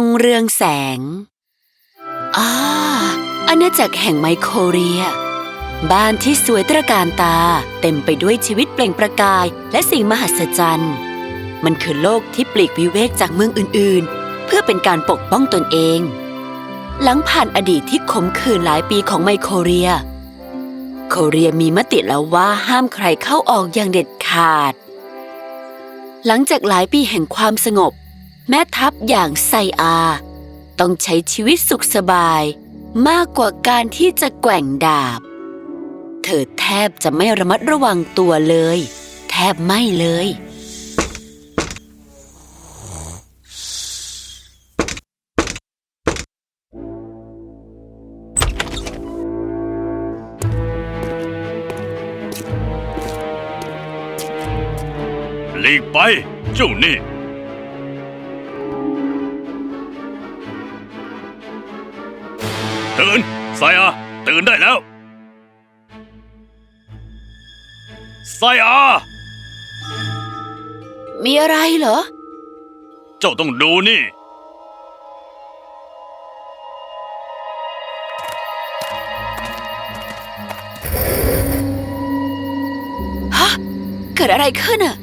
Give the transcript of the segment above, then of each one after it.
งเรืองแสงอ่าอาณาจักรแห่งไมโครเรีย บ้านที่สวยตระการตาเต็มไปด้วยชีวิตเปล่งประกายและสิ่งมหัศจรรย์ มันคือโลกที่ปลีกวิเวกจากเมืองอื่น ๆ เพื่อเป็นการปกป้องตนเอง หลังผ่านอดีตที่ขมขื่นหลายปีของไมโครเรีย โคเรียมีมติแล้วว่าห้ามใครเข้าออกอย่างเด็ดขาด หลังจากหลายปีแห่งความสงบ แม่ทัพอย่างไซอา ต้องใช้ชีวิตสุขสบาย มากกว่าการที่จะแกว่งดาบ เธอแทบจะไม่ระมัดระวังตัวเลย แทบไม่เลย หลีกไป เจ้านี่ ตื่นไซอาตื่นได้แล้วไซอามีอะไรเหรอ เจ้าต้องดูนี่ ฮะ เกิดอะไรขึ้นอะ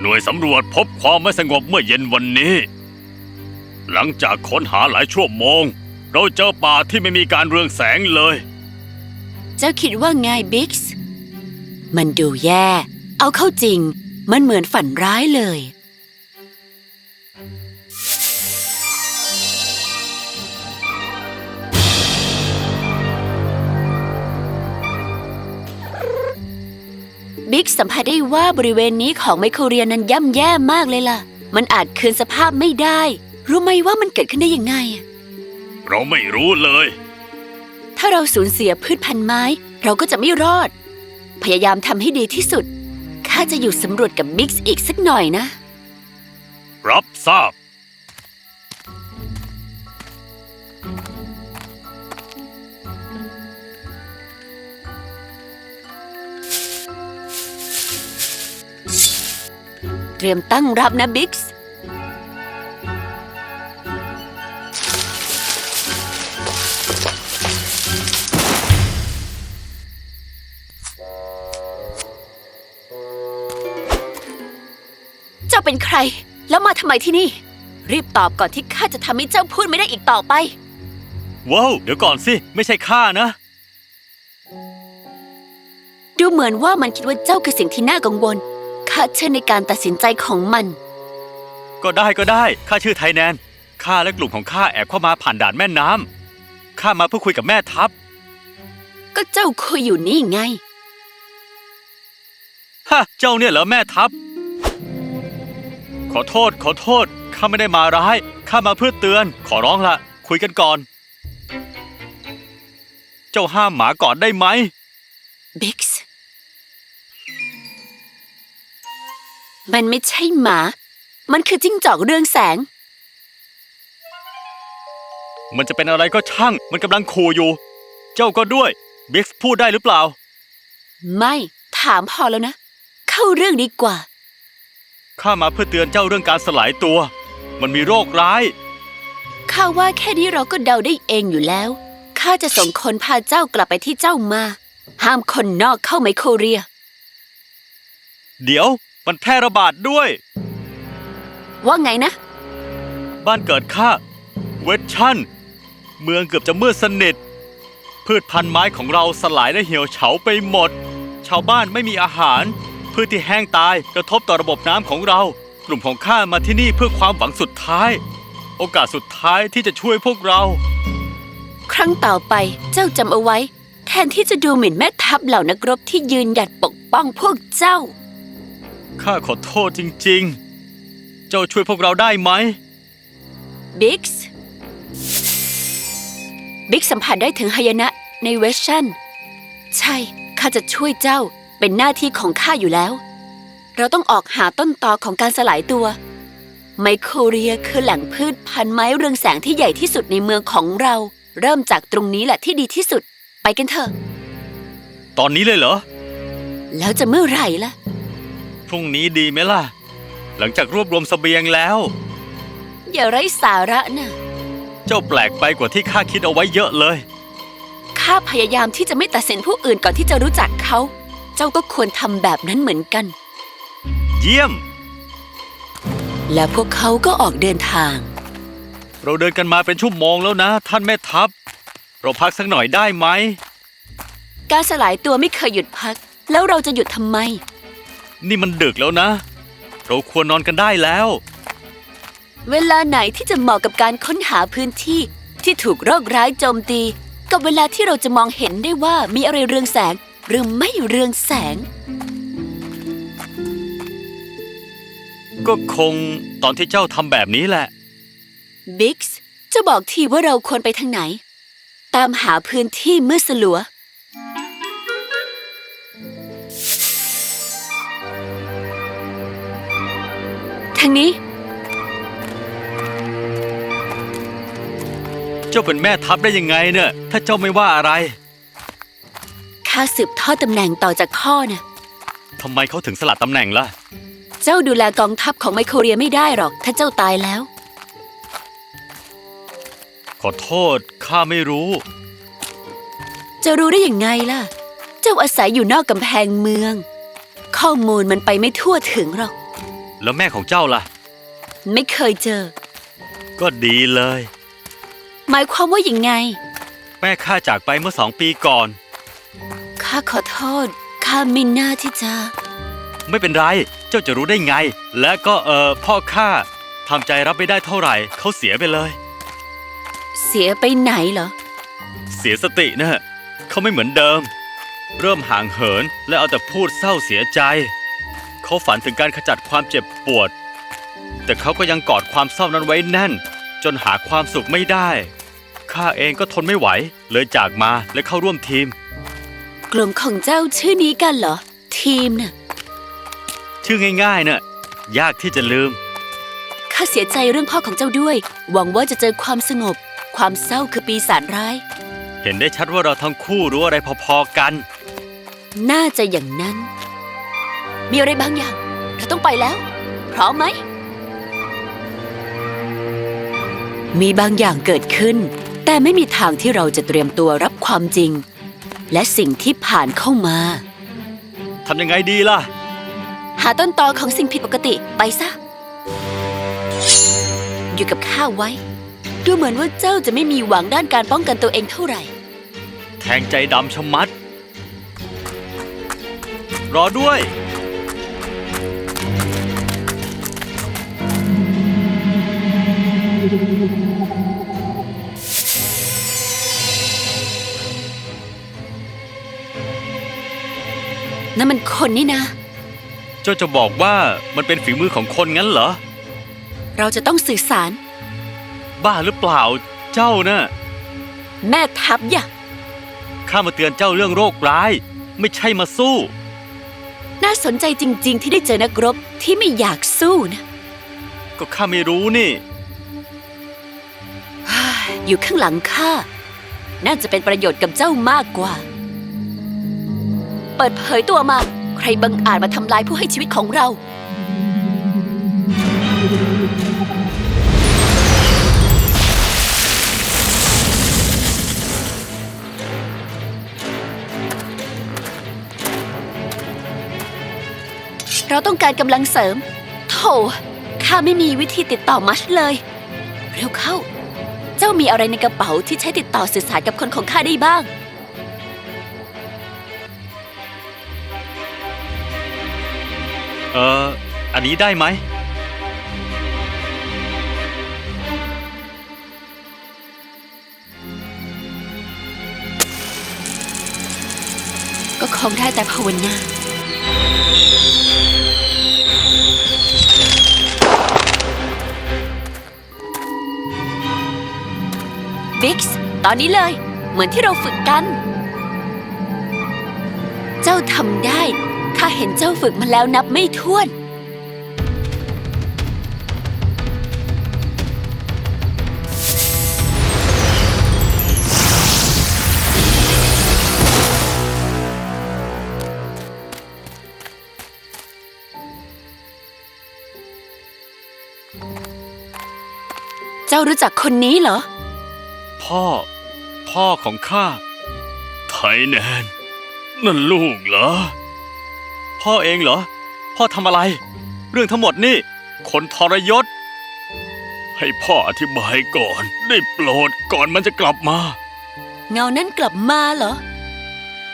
หน่วยสำรวจพบความไม่สงบเมื่อเย็นวันนี้ หลังจากค้นหาหลายชั่วโมง เราเจอป่าที่ไม่มีการเรืองแสงเลย เจ้าคิดว่าไงบิ๊กส์มันดูแย่ เอาเข้าจริง มันเหมือนฝันร้ายเลย บิ๊กสัมผัสได้ว่าบริเวณนี้ของไมโครเรียนั้นย่ำแย่มากเลยล่ะ มันอาจคืนสภาพไม่ได้ รู้ไหมว่ามันเกิดขึ้นได้ยังไงอะ เราไม่รู้เลย ถ้าเราสูญเสียพืชพันธุ์ไม้ เราก็จะไม่รอด พยายามทำให้ดีที่สุด ข้าจะอยู่สำรวจกับบิ๊กซ์อีกสักหน่อยนะ รับทราบ เตรียมตั้งรับนะบิ๊กซ์ แล้วมาทำไมที่นี่ รีบตอบก่อนที่ข้าจะทำให้เจ้าพูดไม่ได้อีกต่อไป ว้าว เดี๋ยวก่อนสิ ไม่ใช่ข้านะ ดูเหมือนว่ามันคิดว่าเจ้าคือสิ่งที่น่ากังวลข้าเชื่อในการตัดสินใจของมัน ก็ได้ก็ได้ ข้าชื่อไทแนน ข้าและกลุ่มของข้าแอบเข้ามาผ่านด่านแม่น้ำข้ามาเพื่อคุยกับแม่ทัพ ก็เจ้าคุยอยู่นี่ไง ฮะ เจ้าเนี่ยเหรอแม่ทัพ ขอโทษ ขอโทษ ข้าไม่ได้มาร้าย ข้ามาเพื่อเตือน ขอร้องละ คุยกันก่อน เจ้าห้ามหมาก่อนได้ไหม บิ๊กส์มันไม่ใช่หมา มันคือจิ้งจอกเรืองแสง มันจะเป็นอะไรก็ช่าง มันกำลังขู่อยู่ เจ้าก็ด้วย บิ๊กซ์พูดได้หรือเปล่า ไม่ ถามพอแล้วนะ เข้าเรื่องดีกว่า ข้ามาเพื่อเตือนเจ้าเรื่องการสลายตัว มันมีโรคร้าย ข้าว่าแค่นี้เราก็เดาได้เองอยู่แล้ว ข้าจะส่งคนพาเจ้ากลับไปที่เจ้ามา ห้ามคนนอกเข้าไมโครเรีย เดี๋ยวมันแพร่ระบาดด้วย ว่าไงนะ บ้านเกิดข้าเวทชั่นเมืองเกือบจะมืดสนิท พืชพันธุ์ไม้ของเราสลายและเหี่ยวเฉาไปหมด ชาวบ้านไม่มีอาหาร พืชที่แห้งตายกระทบต่อระบบน้ำของเรา กลุ่มของข้ามาที่นี่เพื่อความหวังสุดท้าย โอกาสสุดท้ายที่จะช่วยพวกเรา ครั้งต่อไปเจ้าจำเอาไว้ แทนที่จะดูหมิ่นแม่ทัพเหล่านักรบที่ยืนหยัดปกป้องพวกเจ้า ข้าขอโทษจริง ๆ เจ้าช่วยพวกเราได้ไหม บิ๊กส์ บิ๊กสัมผัสได้ถึงหายนะในเวสชันใช่ ข้าจะช่วยเจ้า เป็นหน้าที่ของข้าอยู่แล้ว เราต้องออกหาต้นตอของการสลายตัว ไมโครเรียคือแหล่งพืชพันธุ์ไม้เรืองแสงที่ใหญ่ที่สุดในเมืองของเรา เริ่มจากตรงนี้แหละที่ดีที่สุด ไปกันเถอะ ตอนนี้เลยเหรอ แล้วจะเมื่อไหร่ล่ะ พรุ่งนี้ดีไหมล่ะ หลังจากรวบรวมเสบียงแล้ว อย่าไร้สาระนะเจ้าแปลกไปกว่าที่ข้าคิดเอาไว้เยอะเลย ข้าพยายามที่จะไม่ตัดสินผู้อื่นก่อนที่จะรู้จักเขา เจ้าก็ควรทำแบบนั้นเหมือนกัน เยี่ยม และพวกเขาก็ออกเดินทาง เราเดินกันมาเป็นชั่วโมงแล้วนะ ท่านแม่ทัพ เราพักสักหน่อยได้ไหม การสลายตัวไม่เคยหยุดพัก แล้วเราจะหยุดทำไม นี่มันดึกแล้วนะ เราควรนอนกันได้แล้ว เวลาไหนที่จะเหมาะกับการค้นหาพื้นที่ที่ถูกโรคร้ายโจมตี กับเวลาที่เราจะมองเห็นได้ว่ามีอะไรเรืองแสง หรือไม่เรืองแสง ก็คงตอนที่เจ้าทำแบบนี้แหละ บิ๊กส์จะบอกทีว่าเราควรไปทางไหน ตามหาพื้นที่มืดสลัว ทางนี้ เจ้าเป็นแม่ทัพได้ยังไงเนี่ย ถ้าเจ้าไม่ว่าอะไร ข้าสืบทอดตำแหน่งต่อจากพ่อนะทำไมเขาถึงสลัดตำแหน่งล่ะ เจ้าดูแลกองทัพของไมโครเรียไม่ได้หรอก ถ้าเจ้าตายแล้ว ขอโทษข้าไม่รู้ จะรู้ได้ยังไงล่ะ เจ้าอาศัยอยู่นอกกำแพงเมือง ข้อมูลมันไปไม่ทั่วถึงหรอก แล้วแม่ของเจ้าล่ะ ไม่เคยเจอ ก็ดีเลย หมายความว่าอย่างไง แม่ข้าจากไปเมื่อสองปีก่อน ข้าขอโทษ ข้าไม่น่าที่จะ ไม่เป็นไร เจ้าจะรู้ได้ไง และก็เออพ่อข้าทำใจรับไม่ได้เท่าไหร่ เขาเสียไปเลย เสียไปไหนเหรอ เสียสตินะเขาไม่เหมือนเดิม เริ่มห่างเหินและเอาแต่พูดเศร้าเสียใจ เขาฝันถึงการขจัดความเจ็บปวด แต่เขาก็ยังกอดความเศร้านั้นไว้แน่น จนหาความสุขไม่ได้ข้าเองก็ทนไม่ไหว เลยจากมาและเข้าร่วมทีม กลุ่มของเจ้าชื่อนี้กันเหรอ ทีมน่ะ ชื่อง่ายๆน่ะ ยากที่จะลืม ข้าเสียใจเรื่องพ่อของเจ้าด้วย หวังว่าจะเจอความสงบ ความเศร้าคือปีศาจร้าย เห็นได้ชัดว่าเราทั้งคู่รู้อะไรพอๆกัน น่าจะอย่างนั้น มีอะไรบางอย่าง เราต้องไปแล้ว พร้อมไหม มีบางอย่างเกิดขึ้น แต่ไม่มีทางที่เราจะเตรียมตัวรับความจริง และสิ่งที่ผ่านเข้ามา ทำยังไงดีล่ะ หาต้นตอของสิ่งผิดปกติไปซะ อยู่กับข้าไว้ ดูเหมือนว่าเจ้าจะไม่มีหวังด้านการป้องกันตัวเองเท่าไหร่ แทงใจดำชะมัด รอด้วย นั่นมันคนนี่นะ เจ้าจะบอกว่ามันเป็นฝีมือของคนงั้นเหรอ เราจะต้องสื่อสาร บ้าหรือเปล่าเจ้าน่ะแม่ทัพอย่าข้ามาเตือนเจ้าเรื่องโรคร้าย ไม่ใช่มาสู้ น่าสนใจจริง ๆ ที่ได้เจอนักรบที่ไม่อยากสู้นะ ก็ข้าไม่รู้นี่ อยู่ข้างหลังข้า น่าจะเป็นประโยชน์กับเจ้ามากกว่า เปิดเผยตัวมา ใครบังอาจมาทำลายผู้ให้ชีวิตของเรา เราต้องการกำลังเสริม โถข้าไม่มีวิธีติดต่อมัชเลย เร็วเข้า เจ้ามีอะไรในกระเป๋าที่ใช้ติดต่อสื่อสารกับคนของข้าได้บ้าง เอออันนี้ได้ไหม ก็คงได้แต่ภาวนาบิ๊กส์ตอนนี้เลย เหมือนที่เราฝึกกัน เจ้าทำได้ ข้าเห็นเจ้าฝึกมาแล้วนับไม่ถ้วน เจ้ารู้จักคนนี้เหรอ พ่อ พ่อของข้า ไทแนน นั่นลูกเหรอ พ่อเองเหรอ พ่อทำอะไร เรื่องทั้งหมดนี่ คนทรยศ ให้พ่ออธิบายก่อน ได้โปรดก่อนมันจะกลับมา เงานั้นกลับมาเหรอ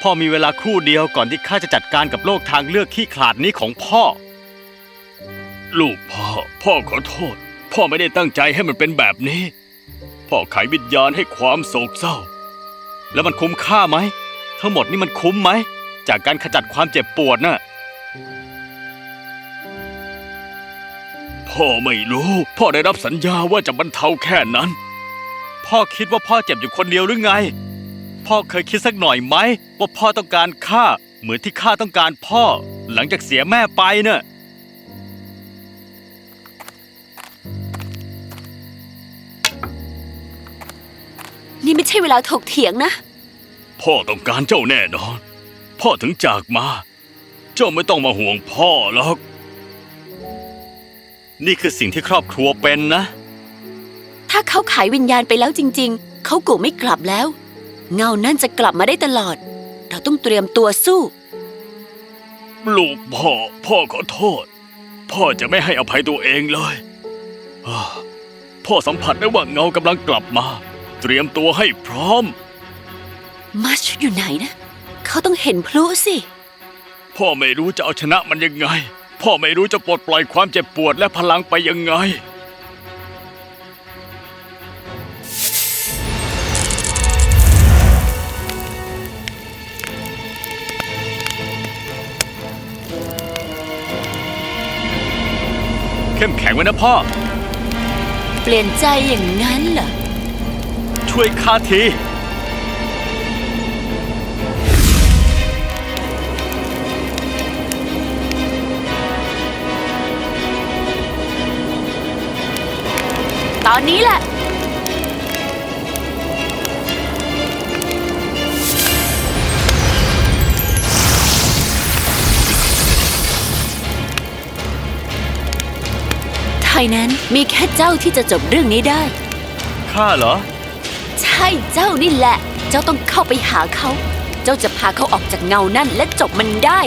พ่อมีเวลาครู่เดียวก่อนที่ข้าจะจัดการกับโลกทางเลือกขี้ขลาดนี้ของพ่อ ลูกพ่อ พ่อขอโทษ พ่อไม่ได้ตั้งใจให้มันเป็นแบบนี้ พ่อไขวิญญาณให้ความโศกเศร้า แล้วมันคุ้มค่าไหม ทั้งหมดนี่มันคุ้มไหม จากการขจัดความเจ็บปวดน่ะ พ่อไม่รู้ พ่อได้รับสัญญาว่าจะบรรเทาแค่นั้น พ่อคิดว่าพ่อเจ็บอยู่คนเดียวหรือไง พ่อเคยคิดสักหน่อยไหมว่าพ่อต้องการข้าเหมือนที่ข้าต้องการพ่อ หลังจากเสียแม่ไปเน่ะนี่ไม่ใช่เวลาถกเถียงนะ พ่อต้องการเจ้าแน่นอน พ่อถึงจากมา เจ้าไม่ต้องมาห่วงพ่อหรอก นี่คือสิ่งที่ครอบครัวเป็นนะ ถ้าเขาขายวิญญาณไปแล้วจริง ๆ เขากูไม่กลับแล้ว เงานั่นจะกลับมาได้ตลอด เราต้องเตรียมตัวสู้ลูกพ่อ พ่อขอโทษ พ่อจะไม่ให้อภัยตัวเองเลยอ้าพ่อสัมผัสได้ว่าเงากำลังกลับมา เตรียมตัวให้พร้อม มัชอยู่ไหนนะ เขาต้องเห็นพลุสิ พ่อไม่รู้จะเอาชนะมันยังไง พ่อไม่รู้จะปลดปล่อยความเจ็บปวดและพลังไปยังไง เข้มแข็งไว้นะพ่อ เปลี่ยนใจอย่างนั้นเหรอ ช่วยข้าที ตอนนี้แหละ ไทยนั้นมีแค่เจ้าที่จะจบเรื่องนี้ได้ ข้าเหรอ ใช่เจ้านี่แหละ เจ้าต้องเข้าไปหาเขา เจ้าจะพาเขาออกจากเงานั่นและจบมันได้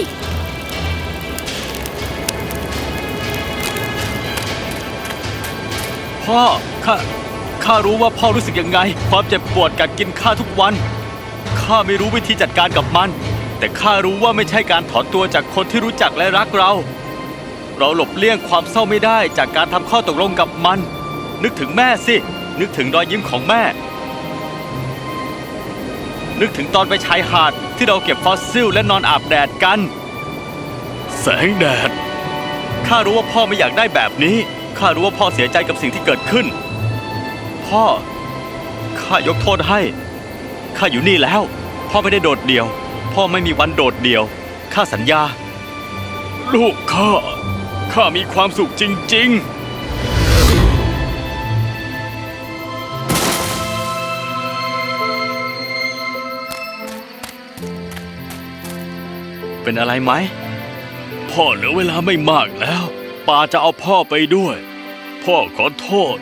พ่อ ข้า ข้ารู้ว่าพ่อรู้สึกยังไง ความเจ็บปวดกัดกินข้าทุกวัน ข้าไม่รู้วิธีจัดการกับมัน แต่ข้ารู้ว่าไม่ใช่การถอนตัวจากคนที่รู้จักและรักเรา เราหลบเลี่ยงความเศร้าไม่ได้จากการทำข้อตกลงกับมัน นึกถึงแม่สิ นึกถึงรอยยิ้มของแม่ นึกถึงตอนไปชายหาดที่เราเก็บฟอสซิลและนอนอาบแดดกัน แสงแดด ข้ารู้ว่าพ่อไม่อยากได้แบบนี้ ข้ารู้ว่าพ่อเสียใจกับสิ่งที่เกิดขึ้น พ่อ ข้ายกโทษให้ ข้าอยู่นี่แล้ว พ่อไม่ได้โดดเดี่ยว พ่อไม่มีวันโดดเดี่ยว ข้าสัญญา ลูกข้า ข้ามีความสุขจริง ๆ เป็นอะไรไหม พ่อเหลือเวลาไม่มากแล้ว ป่าจะเอาพ่อไปด้วย พ่อขอโทษ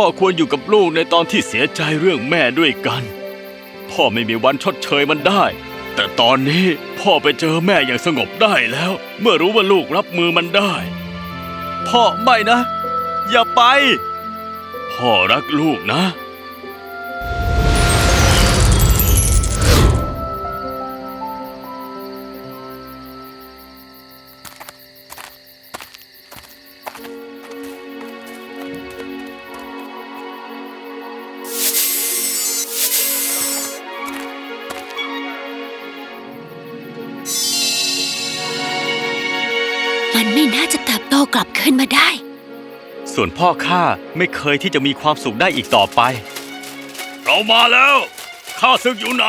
พ่อควรอยู่กับลูกในตอนที่เสียใจเรื่องแม่ด้วยกัน พ่อไม่มีวันชดเชยมันได้ แต่ตอนนี้พ่อไปเจอแม่อย่างสงบได้แล้ว เมื่อรู้ว่าลูกรับมือมันได้ พ่อไม่นะ อย่าไป พ่อรักลูกนะ มันไม่น่าจะเติบโตกลับขึ้นมาได้ ส่วนพ่อข้าไม่เคยที่จะมีความสุขได้อีกต่อไป เรามาแล้วข้าศึกอยู่ไหน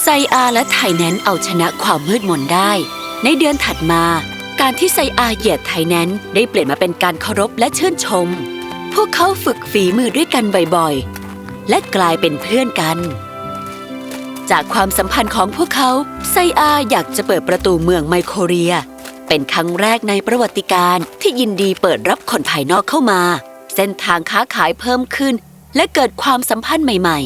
ไซอาและไทแนนเอาชนะความมืดมนได้ ในเดือนถัดมา การที่ไซอาเหยียดไทแนนได้เปลี่ยนมาเป็นการเคารพและชื่นชม พวกเขาฝึกฝีมือด้วยกันบ่อยๆ และกลายเป็นเพื่อนกัน จากความสัมพันธ์ของพวกเขา ไซอาอยากจะเปิดประตูเมืองไมโครเรีย เป็นครั้งแรกในประวัติการที่ยินดีเปิดรับคนภายนอกเข้ามา เส้นทางค้าขายเพิ่มขึ้น และเกิดความสัมพันธ์ใหม่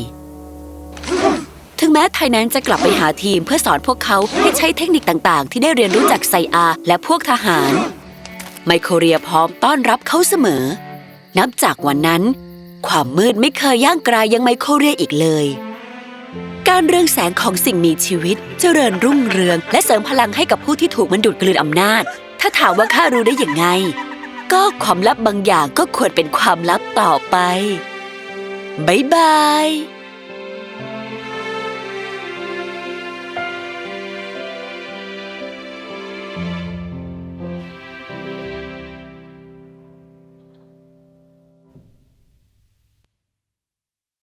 ๆ ถึงแม้ไทยนั้นจะกลับไปหาทีมเพื่อสอนพวกเขาให้ใช้เทคนิคต่างๆ ที่ได้เรียนรู้จากไซอาและพวกทหาร ไมโครเรียพร้อมต้อนรับเขาเสมอ นับจากวันนั้น ความมืดไม่เคยย่างกรายยังไมโครเรียอีกเลย การเรืองแสงของสิ่งมีชีวิต เจริญรุ่งเรือง และเสริมพลังให้กับผู้ที่ถูกมันดูดกลืนอำนาจ ถ้าถามว่าข้ารู้ได้อย่างไง ก็ความลับบางอย่างก็ควรเป็นความลับต่อไป บ๊ายบาย